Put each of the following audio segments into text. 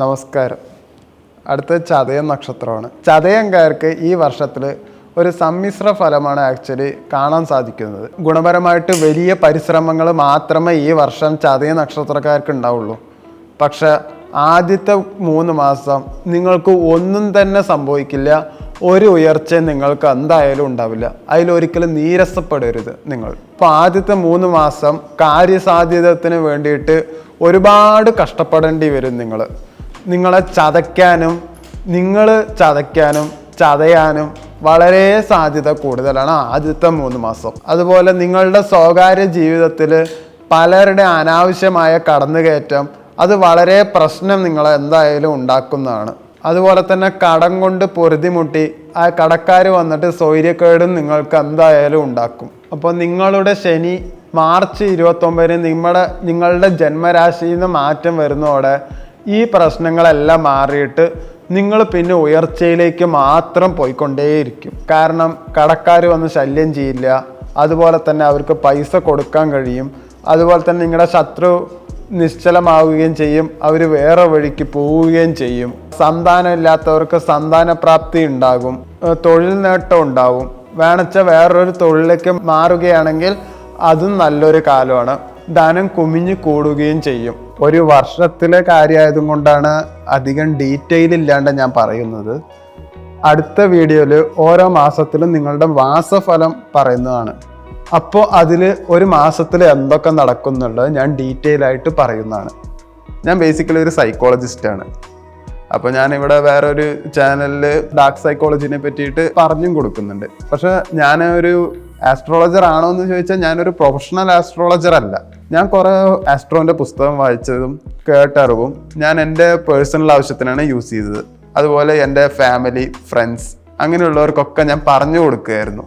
നമസ്കാരം. അടുത്ത ചതയം നക്ഷത്രമാണ്. ചതയംകാർക്ക് ഈ വർഷത്തിൽ ഒരു സമ്മിശ്ര ഫലമാണ് ആക്ച്വലി കാണാൻ സാധിക്കുന്നത്. ഗുണപരമായിട്ട് വലിയ പരിശ്രമങ്ങൾ മാത്രമേ ഈ വർഷം ചതയ നക്ഷത്രക്കാർക്ക് ഉണ്ടാവുള്ളൂ. പക്ഷെ ആദ്യത്തെ മൂന്ന് മാസം നിങ്ങൾക്ക് ഒന്നും തന്നെ സംഭവിക്കില്ല. ഒരു ഉയർച്ച നിങ്ങൾക്ക് എന്തായാലും ഉണ്ടാവില്ല. അതിലൊരിക്കലും നീരസപ്പെടരുത് നിങ്ങൾ. ഇപ്പോൾ ആദ്യത്തെ മൂന്ന് മാസം കാര്യസാധ്യതത്തിന് വേണ്ടിയിട്ട് ഒരുപാട് കഷ്ടപ്പെടേണ്ടി വരും നിങ്ങൾ. നിങ്ങളെ ചതയ്ക്കാനും നിങ്ങൾ ചതയ്ക്കാനും ചതയാനും വളരെ സാധ്യത കൂടുതലാണ് ആദ്യത്തെ മൂന്ന് മാസം. അതുപോലെ നിങ്ങളുടെ സ്വകാര്യ ജീവിതത്തിൽ പലരുടെ അനാവശ്യമായ കടന്നുകയറ്റം അത് വളരെ പ്രശ്നം നിങ്ങൾ എന്തായാലും ഉണ്ടാക്കുന്നതാണ്. അതുപോലെ തന്നെ കടം കൊണ്ട് പൊരുതിമുട്ടി ആ കടക്കാർ വന്നിട്ട് സ്വൈര്യക്കേടും നിങ്ങൾക്ക് എന്തായാലും ഉണ്ടാക്കും. അപ്പോൾ നിങ്ങളുടെ ശനി മാർച്ച് ഇരുപത്തൊമ്പതിന് നിങ്ങളുടെ നിങ്ങളുടെ ജന്മരാശിയിൽ നിന്ന് മാറ്റം വരുന്നതോടെ ഈ പ്രശ്നങ്ങളെല്ലാം മാറിയിട്ട് നിങ്ങൾ പിന്നെ ഉയർച്ചയിലേക്ക് മാത്രം പോയിക്കൊണ്ടേയിരിക്കും. കാരണം കടക്കാർ വന്ന് ശല്യം ചെയ്യില്ല അതുപോലെ തന്നെ അവർക്ക് പൈസ കൊടുക്കാൻ കഴിയും അതുപോലെ തന്നെ നിങ്ങളുടെ ശത്രു നിശ്ചലമാവുകയും ചെയ്യും അവർ വേറെ വഴിക്ക് പോവുകയും ചെയ്യും. സന്താനം ഇല്ലാത്തവർക്ക് സന്താനപ്രാപ്തി ഉണ്ടാകും തൊഴിൽ നേട്ടം ഉണ്ടാവും വേണച്ച വേറൊരു തൊഴിലേക്ക് മാറുകയാണെങ്കിൽ അതും നല്ലൊരു കാലമാണ്. ധനം കുമിഞ്ഞു കൂടുകയും ചെയ്യും. ഒരു വർഷത്തിലെ കാര്യമായതും കൊണ്ടാണ് അധികം ഡീറ്റെയിൽ ഇല്ലാണ്ട് ഞാൻ പറയുന്നത്. അടുത്ത വീഡിയോയിൽ ഓരോ മാസത്തിലും നിങ്ങളുടെ മാസഫലം പറയുന്നതാണ്. അപ്പോൾ അതിൽ ഒരു മാസത്തിൽ എന്തൊക്കെ നടക്കുന്നുള്ളത് ഞാൻ ഡീറ്റെയിൽ ആയിട്ട് പറയുന്നതാണ്. ഞാൻ ബേസിക്കലി ഒരു സൈക്കോളജിസ്റ്റാണ് അപ്പോൾ ഞാനിവിടെ വേറൊരു ചാനലിൽ ഡാർക്ക് സൈക്കോളജിനെ പറ്റിയിട്ട് പറഞ്ഞും കൊടുക്കുന്നുണ്ട്. പക്ഷേ ഞാൻ ഒരു ആസ്ട്രോളജർ ആണോ എന്ന് ചോദിച്ചാൽ ഞാനൊരു പ്രൊഫഷണൽ ആസ്ട്രോളജർ അല്ല. ഞാൻ കുറേ ആസ്ട്രോന്റെ പുസ്തകം വായിച്ചതും കേട്ടറിവും ഞാൻ എന്റെ പേഴ്സണൽ ആവശ്യത്തിനാണ് യൂസ് ചെയ്തത്. അതുപോലെ എന്റെ ഫാമിലി ഫ്രണ്ട്സ് അങ്ങനെയുള്ളവർക്കൊക്കെ ഞാൻ പറഞ്ഞു കൊടുക്കുകയായിരുന്നു.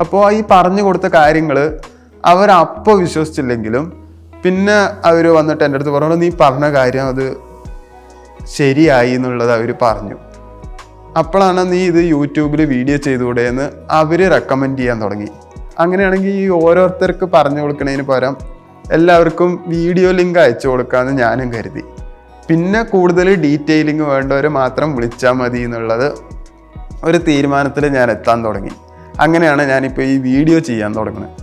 അപ്പോൾ ഈ പറഞ്ഞു കൊടുത്ത കാര്യങ്ങൾ അവർ അപ്പോൾ വിശ്വസിച്ചില്ലെങ്കിലും പിന്നെ അവർ വന്നിട്ട് എന്റെ അടുത്ത് പറഞ്ഞു നീ പറഞ്ഞ കാര്യം അത് ശരിയായി എന്നുള്ളത് അവർ പറഞ്ഞു. അപ്പോഴാണ് നീ ഇത് യൂട്യൂബിൽ വീഡിയോ ചെയ്തുകൂടെ എന്ന് അവർ റെക്കമെൻഡ് ചെയ്യാൻ തുടങ്ങി. അങ്ങനെയാണെങ്കിൽ ഈ ഓരോരുത്തർക്ക് പറഞ്ഞു കൊടുക്കുന്നതിന് പകരം എല്ലാവർക്കും വീഡിയോ ലിങ്ക് അയച്ചു കൊടുക്കാമെന്ന് ഞാനും കരുതി. പിന്നെ കൂടുതൽ ഡീറ്റെയിലിംഗ് വേണ്ടവർ മാത്രം വിളിച്ചാൽ മതി എന്നുള്ളത് ഒരു തീരുമാനത്തിൽ ഞാൻ എത്താൻ തുടങ്ങി. അങ്ങനെയാണ് ഞാനിപ്പോൾ ഈ വീഡിയോ ചെയ്യാൻ തുടങ്ങുന്നത്.